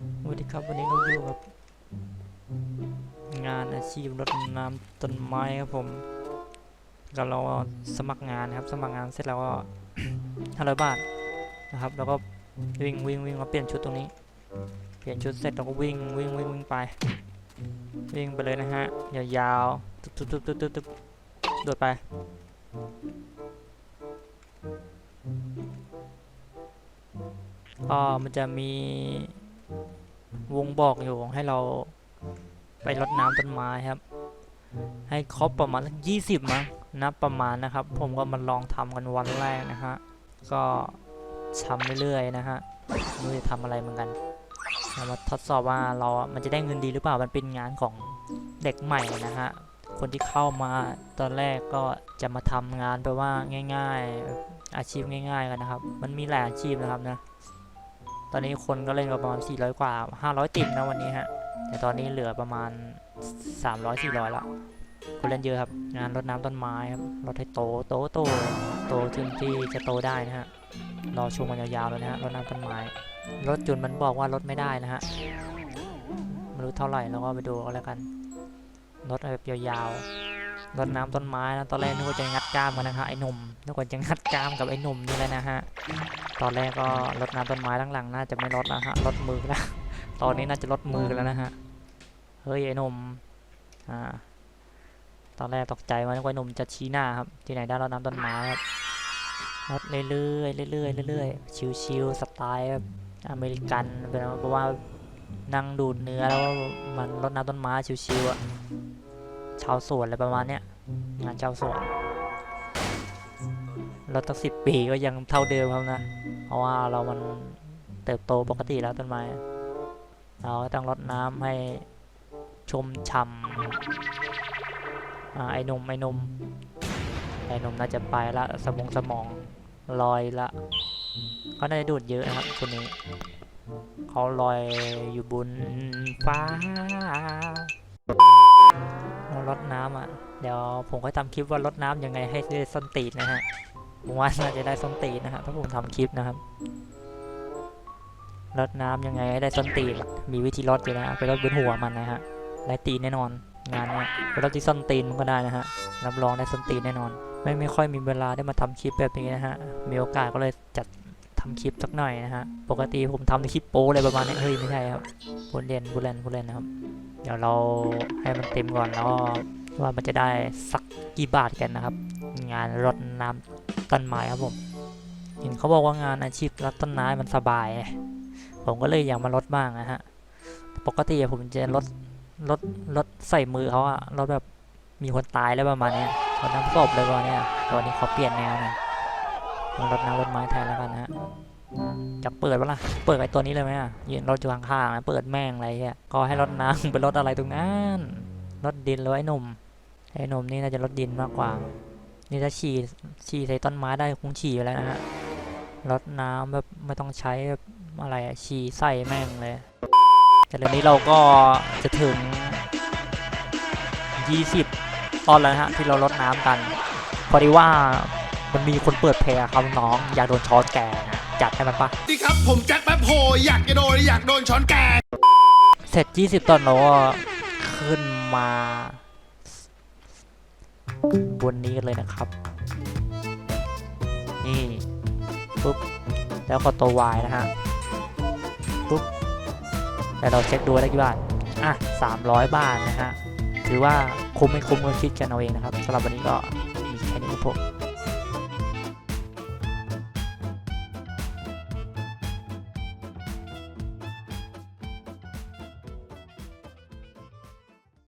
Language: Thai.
สวัสดีครับวันนี้เราอยู่กับงานอาชีพรดน้ำต้นไม้ครับผมก็เราสมัครงานนะครับ สมัครงานเสร็จแล้วก็ห้าร้อยบาทนะครับ แล้วก็วิ่งวิ่งวิ่งมาเปลี่ยนชุดตรงนี้ เปลี่ยนชุดเสร็จเราก็วิ่งวิ่งวิ่งวิ่งไป วิ่งไปเลยนะฮะยาวๆตุ๊บตุ๊บตุ๊บตุ๊บตุ๊บตุ๊บโดดไปก็มันจะมี วงบอกอยู่ให้เราไปรดน้ำต้นไม้ครับ ให้ครบประมาณยี่สิบมั้งนับประมาณนะครับ ผมก็มาลองทำกันวันแรกนะฮะ ก็ทำเรื่อยๆนะฮะไม่รู้จะทำอะไรเหมือนกันเรามาทดสอบว่าเราอะมันจะได้เงินดีหรือเปล่า มันเป็นงานของเด็กใหม่นะฮะ คนที่เข้ามาตอนแรกก็จะมาทำงานแปลว่าง่าย ๆ อาชีพง่าย ๆ กันนะครับ มันมีหลายอาชีพนะครับนะ ตอนนี้คนก็เล่นประมาณ 400 กว่า 500 ติดนะวันนี้ฮะ แต่ตอนนี้เหลือประมาณ 300 400แล้วคนเล่นเยอะครับ งานรดน้ำต้นไม้ครับ รดให้โต โต โต โตถึงที่จะโตได้นะฮะ รอชมกันยาวๆเลยนะฮะ รดน้ำต้นไม้ รถจุนมันบอกว่ารถไม่ได้นะฮะ ไม่รู้เท่าไหร่แล้วก็ไปดูกันแล้วกัน รถแบบยาวๆ รดน้ำต้นไม้นะตอนแรกนึกว่าจะงัดกล้ามกันนะคะไอ้หนุ่มนึกว่าจะงัดกล้ามกับไอ้หนุ่มนี่แหละนะฮะตอนแรกก็รดน้ำต้นไม้หลังๆน่าจะไม่ลดแล้วฮะลดมือแล้วตอนนี้น่าจะลดมือแล้วนะฮะเฮ้ยไอ้หนุ่มอ่าตอนแรกตกใจว่านึกว่าไอหนุ่มจะชี้หน้าครับที่ไหนได้รดน้ำต้นไม้ครับรดเรื่อยๆเรื่อยๆเรื่อยๆชิวๆสไตล์แบบอเมริกันเป็นเพราะว่านั่งดูดเนื้อแล้วมันรดน้ำต้นไม้ชิวๆอะ ชาวสวนอะไรประมาณเนี้ยงานชาวสวนเรถตั้งสิบปีก็ยังเท่าเดิมครับนะ เพราะว่าเรามันเติบโตปกติแล้วต้นไม้เราต้องรดน้ำให้ชมช่ำอ่าไอ้นมไอ้นมไอ้นมน่าจะไปละสมองสมองลอยละเขาน่าจะดูดเยอะนะครับคนนี้เขาลอยอยู่บนฟ้า เดี๋ยวผมก็ทำคลิปว่ารดน้ำยังไงให้ได้ส้นตีนนะฮะผมว่าน่าจะได้ส้นตีนนะฮะถ้าผมทำคลิปนะครับรดน้ำยังไงให้ได้ส้นตีนมีวิธีรดอยู่นะไปรดบนหัวมันนะฮะได้ตีนแน่นอน งานเนี้ยไปรดที่ส้นตีนมันก็ได้นะฮะรับรองได้ส้นตีนแน่นอน ไม่ไม่ค่อยมีเวลาได้มาทำคลิปแบบนี้นะฮะมีโอกาสก็เลยจัดทำคลิปสักหน่อยนะฮะ ปกติผมทำในคลิปโป้อะไรประมาณนี้เฮ้ยไม่ใช่ครับพูดเล่นพูดเล่นพูดเล่นนะครับ เดี๋ยวเราให้มันเต็มก่อนแล้วก็ ว่ามันจะได้สักกี่บาทกันนะครับ งานรดน้ำต้นไม้ครับผม เห็นเขาบอกว่างานอาชีพรดต้นไม้มันสบาย ผมก็เลยอยากมารดบ้างนะฮะ ปกติผมจะรดรดรดใส่มือเขาอะรดแบบมีคนตายแล้วประมาณเนี้ยรดน้ำศพเลยประมาณเนี้ยแตอนนี้เขาเปลี่ยนแนวน่อยมารดน้ำรดไม้แทนแล้วกันนะฮะจะเปิดปะล่ะ เปิดไอ้ตัวนี้เลยไหมอะยืนรถอยู่ข้างๆนะเปิดแม่งอะไรเงี้ยก็ให้รดน้ำไปรดอะไรตรงนั้นรดดินเลยไอ้หนุ่ม ไอ้หนุ่มนี่น่าจะรดดินมากกว่า นี่ถ้าฉี่ฉี่ใส่ต้นไม้ได้คงฉี่ไปแล้วนะฮะรดน้ำแบบไม่ต้องใช้แบบอะไรอะฉี่ใส่แม่งเลย แต่เดี๋ยวนี้เราก็จะถึง 20 ตอนแล้วนะฮะที่เรารดน้ำกัน พอดีว่ามันมีคนเปิดเพลงอะครับน้อง อยากโดนช้อนแกนะจัดให้มันปะสวัสดีครับผมแจ็คแป๊บโฮอยากจะโดนอยากโดนช้อนแกงเสร็จ 20 ตอนเราก็ขึ้นมา บนนี้กันเลยนะครับ นี่ปุ๊บแล้วก็ตัว Y นะฮะปุ๊บแล้วเราเช็คดูได้กี่บาทอะ300 บาทนะฮะถือว่าคุ้มไม่คุ้มก็คิดกันเอาเองนะครับสำหรับวันนี้ก็มีแค่นี้ครับผม